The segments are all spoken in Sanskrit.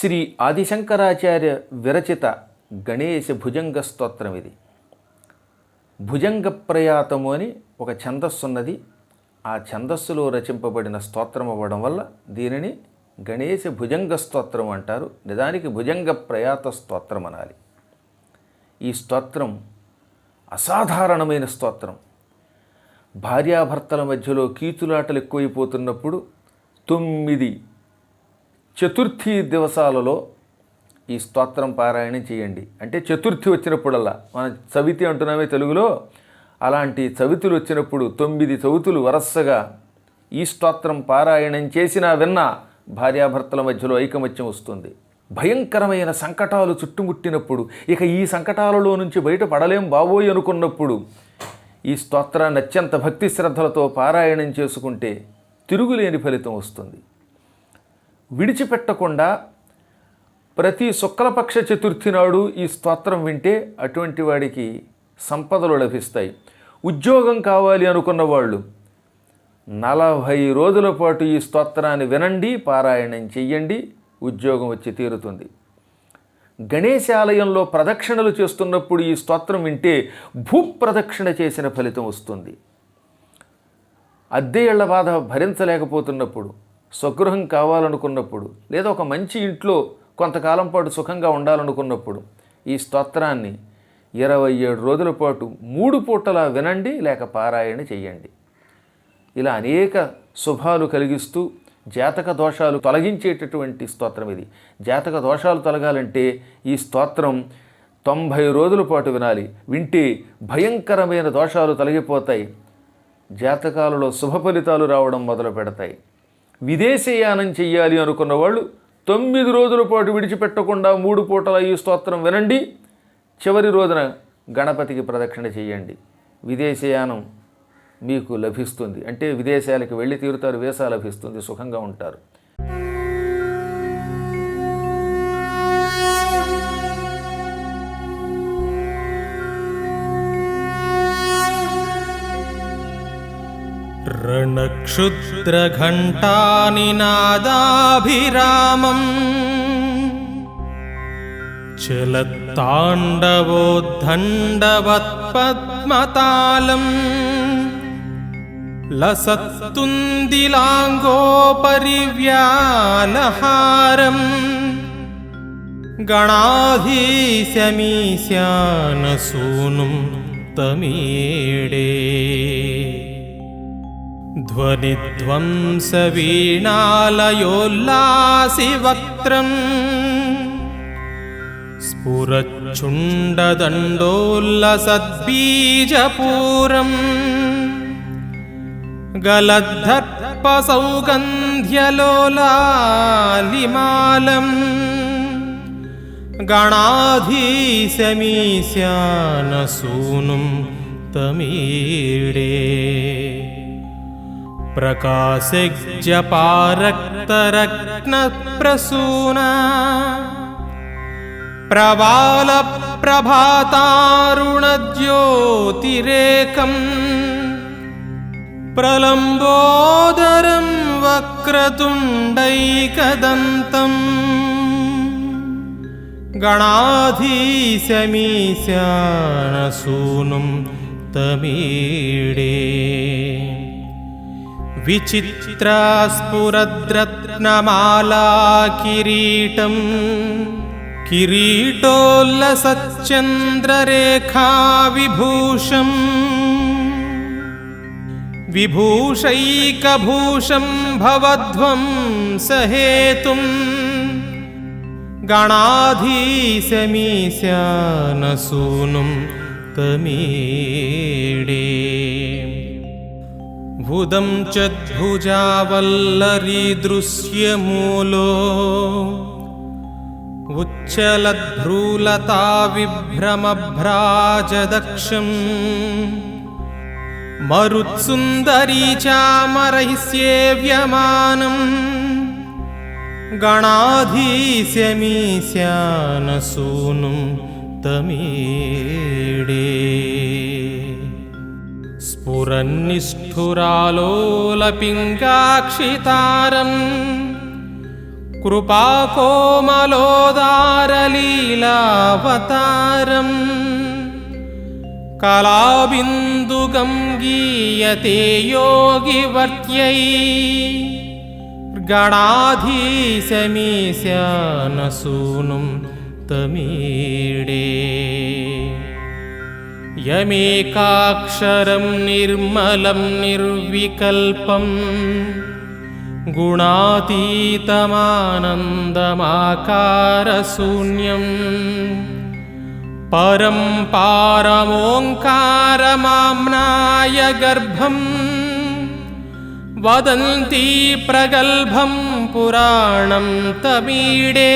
శ్రీ ఆదిశంకరాచార్య విరచిత గణేశ భుజంగ స్తోత్రం ఇది. భుజంగ ప్రయాతము అని ఒక ఛందస్సున్నది. ఆ ఛందస్సులో రచింపబడిన స్తోత్రం అవ్వడం వల్ల దీనిని గణేశ భుజంగ స్తోత్రం అంటారు. నిజానికి భుజంగ ప్రయాత స్తోత్రం అనాలి. ఈ స్తోత్రం అసాధారణమైన స్తోత్రం. భార్యాభర్తల మధ్యలో కీచులాటలు ఎక్కువైపోతున్నప్పుడు తొమ్మిది చతుర్థి దివసాలలో ఈ స్తోత్రం పారాయణం చేయండి. అంటే చతుర్థి వచ్చినప్పుడల్లా మన చవితి అంటున్నామే తెలుగులో అలాంటి చవితులు వచ్చినప్పుడు తొమ్మిది చవితులు వరసగా ఈ స్తోత్రం పారాయణం చేసినా విన్నా భార్యాభర్తల మధ్యలో ఐకమత్యం వస్తుంది. భయంకరమైన సంకటాలు చుట్టుముట్టినప్పుడు ఇక ఈ సంకటాలలో నుంచి బయటపడలేం బాబోయ్ అనుకున్నప్పుడు ఈ స్తోత్రాన్ని అత్యంత భక్తి శ్రద్ధలతో పారాయణం చేసుకుంటే తిరుగులేని ఫలితం వస్తుంది. విడిచిపెట్టకుండా ప్రతి శుక్లపక్ష చతుర్థి నాడు ఈ స్తోత్రం వింటే అటువంటి వాడికి సంపదలు లభిస్తాయి. ఉద్యోగం కావాలి అనుకున్న వాళ్ళు నలభై రోజుల పాటు ఈ స్తోత్రాన్ని వినండి పారాయణం చెయ్యండి ఉద్యోగం వచ్చి తీరుతుంది. గణేశాలయంలో ప్రదక్షిణలు చేస్తున్నప్పుడు ఈ స్తోత్రం వింటే భూప్రదక్షిణ చేసిన ఫలితం వస్తుంది. అద్దె ఇళ్ళ బాధ భరించలేకపోతున్నప్పుడు స్వగృహం కావాలనుకున్నప్పుడు లేదా ఒక మంచి ఇంట్లో కొంతకాలం పాటు సుఖంగా ఉండాలనుకున్నప్పుడు ఈ స్తోత్రాన్ని ఇరవై ఏడు రోజుల పాటు మూడు పూటలా వినండి లేక పారాయణ చేయండి. ఇలా అనేక శుభాలు కలిగిస్తూ జాతక దోషాలు తొలగించేటటువంటి స్తోత్రం ఇది. జాతక దోషాలు తొలగాలంటే ఈ స్తోత్రం తొంభై రోజుల పాటు వినాలి. వింటే భయంకరమైన దోషాలు తొలగిపోతాయి. జాతకాలలో శుభ ఫలితాలు రావడం మొదలు పెడతాయి. విదేశీయానం చెయ్యాలి అనుకున్న వాళ్ళు తొమ్మిది రోజుల పాటు విడిచిపెట్టకుండా మూడు పూటల ఈ స్తోత్రం వినండి. చివరి రోజున గణపతికి ప్రదక్షిణ చేయండి విదేశీయానం మీకు లభిస్తుంది. అంటే విదేశాలకు వెళ్ళి తీరుతారు వీసా లభిస్తుంది సుఖంగా ఉంటారు. रणक्षुद्रघण्टानिनादाभिरामम् चलत्ताण्डवोद्दण्डवत्पद्मतालम्। लसत्तुन्दिलाङ्गोपरिव्यालहारम् गणाधीशमीशानसूनुं तमीडे ध्वनिध्वंसवीणालयोल्लासिवक्त्रम्। स्फुरच्छुण्डदण्डोल्लसद्बीजपूरम्। गलद्धर्पसौगन्ध्यलोलालिमालम्। गणाधीशमीशानसूनुं तमीडे प्रकाशजपारक्तरत्नप्रसूना प्रवालप्रभातारुणज्योतिरेकम्। प्रलम्बोदरं वक्रतुण्डैकदन्तम्। गणाधीशमीशानसूनुं तमीडे विचित्रास्फुरद्रत्नमाला किरीटम् किरीटोल्लसच्चन्द्ररेखा विभूषम् विभूषैकभूषं भवध्वं सहेतुम् गणाधीशमीशानसूनुं तमीडे भुदं च भुजावल्लरीदृश्यमूलो। उच्चलद्भ्रूलता विभ्रमभ्राजदक्षम् मरुत्सुन्दरी चामरैः सेव्यमानम् गणाधीशमीशानसूनुं तमीडे स्फुरन्निष्ठुरालोलपिङ्गाक्षितारम् कृपाकोमलोदारलीलावतारम्। कलाबिन्दुगं गीयते योगिवर्त्यै गणाधीशमीशानसूनुं तमीडे यमेकाक्षरं निर्मलं निर्विकल्पम् गुणातीतमानन्दमाकारशून्यम् परं पारमोङ्कारमाम्नाय गर्भम् वदन्ती प्रगल्भं पुराणं तमीडे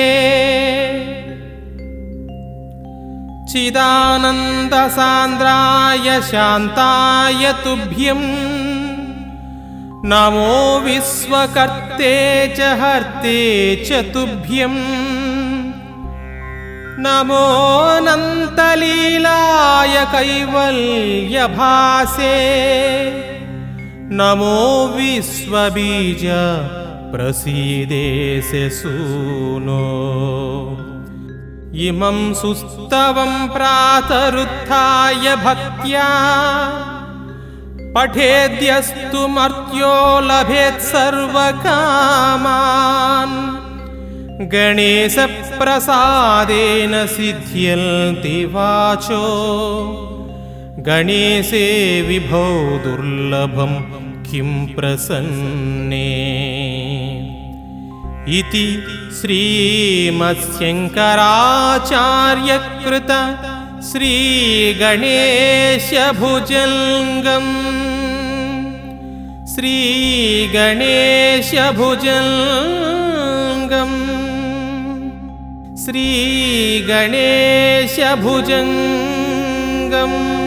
चिदानन्दसान्द्राय शान्ताय तुभ्यम्। नमो विश्वकर्ते च हर्ते च तुभ्यम्। नमोऽनन्तलीलाय कैवल्यभासे। नमो विश्वबीज प्रसीदेस्य सूनो इमं सुस्तवं प्रातरुत्थाय भक्त्या। पठेद्यस्तु मर्त्यो लभेत् सर्वकामान्। गणेशप्रसादेन सिद्ध्यन्ति वाचो। गणेशे विभो दुर्लभं किं प्रसन्ने। इति श्रीमत्स्यङ्कराचार्यकृत श्रीगणेशभुजङ्गम्। श्रीगणेशभुजङ्गम्। श्रीगणेशभुजङ्गम्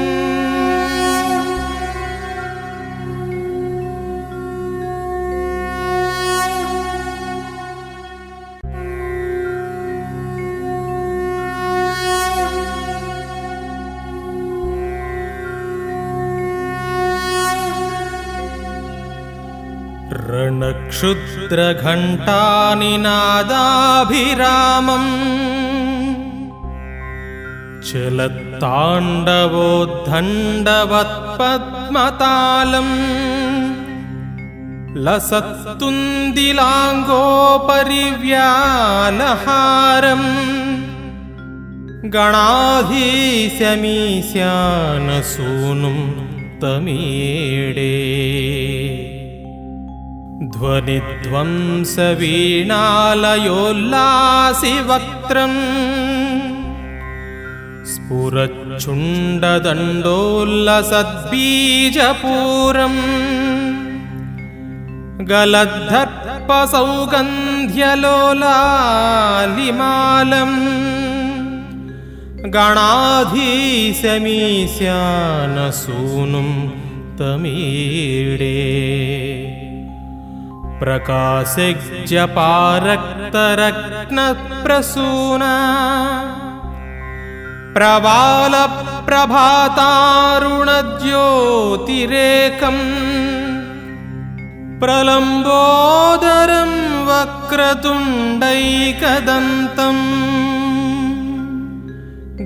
रणक्षुद्रघण्टानिनादाभिरामम् चलत्ताण्डवोद्दण्डवत्पद्मतालम् लसत्तुन्दिलाङ्गोपरिव्यालहारम्। गणाधीशमीशानसूनुं तमीडे ध्वनिध्वंसवीणालयोल्लासिवक्त्रम्। स्फुरच्छुण्डदण्डोल्लसद्बीजपूरम्। गलद्धर्पसौगन्ध्यलोलालिमालम्। गणाधीशमीशानसूनुं तमीडे प्रकाशज्यपारक्तरत्नप्रसूना प्रबालप्रभातारुणज्योतिरेकम्। प्रलम्बोदरं वक्रतुण्डैकदन्तम्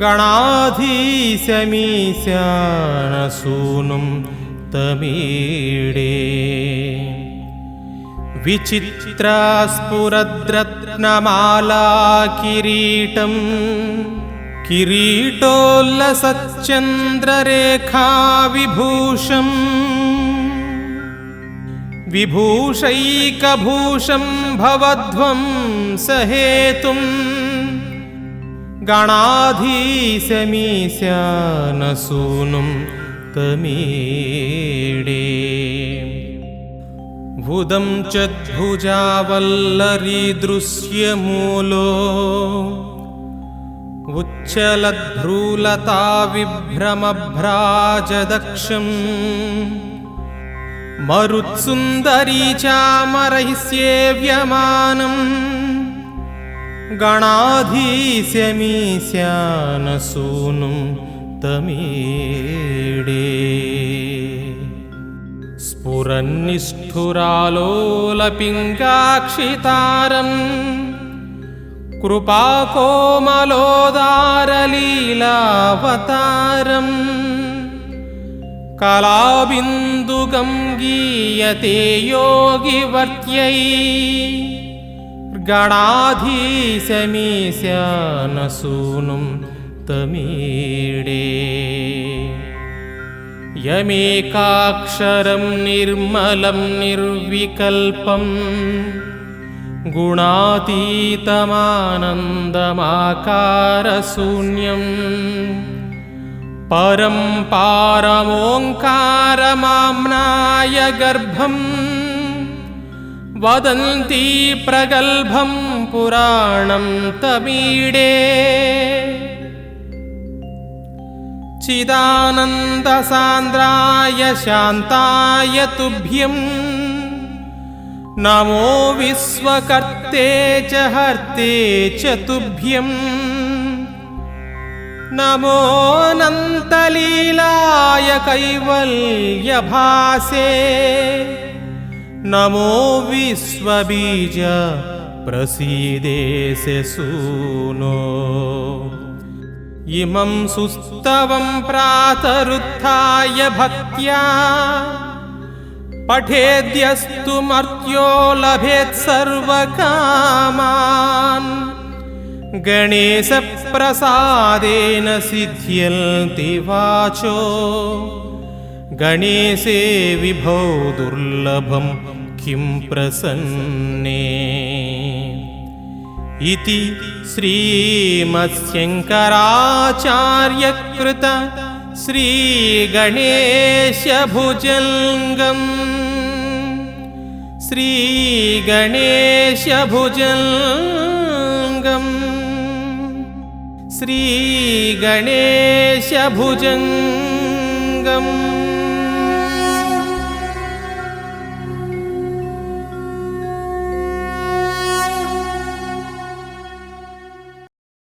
गणाधीशमीशानसूनुं तमीडे विचित्रास्फुरद्रत्नमाला किरीटम् किरीटोल्लसच्चन्द्ररेखाविभूषम्। विभूषैकभूषं भवध्वं सहेतुम् गणाधीशमीशानसूनुं तमीडे भुदं च भुजावल्लरीदृश्यमूलो उच्चलद्भ्रूलताविभ्रमभ्राजदक्षम् मरुत्सुन्दरी चामरहिस्येव्यमानम् गणाधीशमीशानसूनुं तमीडे स्फुरन्निष्ठुरालोलपिङ्गाक्षितारम् कृपाकोमलोदारलीलावतारम्। कलाबिन्दुगं गीयते योगिवर्त्यै। गणाधीशमीशानसूनुं तमीडे यमेकाक्षरं निर्मलं निर्विकल्पम् गुणातीतमानन्दमाकारशून्यम् परं पारमोङ्कारमाम्नाय गर्भम् वदन्ती प्रगल्भं पुराणं तमीडे चिदानन्दसान्द्राय शान्ताय तुभ्यम्। नमो विश्वकर्ते च हर्ते च तुभ्यम्। नमोऽनन्तलीलाय कैवल्यभासे। नमो विश्वबीज प्रसीदेस्य सूनो इमं सुस्तवं प्रातरुत्थाय भक्त्या। पठेद्यस्तु मर्त्यो लभेत् सर्वकामान्। गणेशप्रसादेन सिद्ध्यन्ति वाचो। गणेशे विभौ दुर्लभं किं प्रसन्ने इति श्रीमत्स्यङ्कराचार्यकृत श्रीगणेशभुजङ्गम्। श्रीगणेशभुजङ्गम्। श्रीगणेशभुजङ्गम्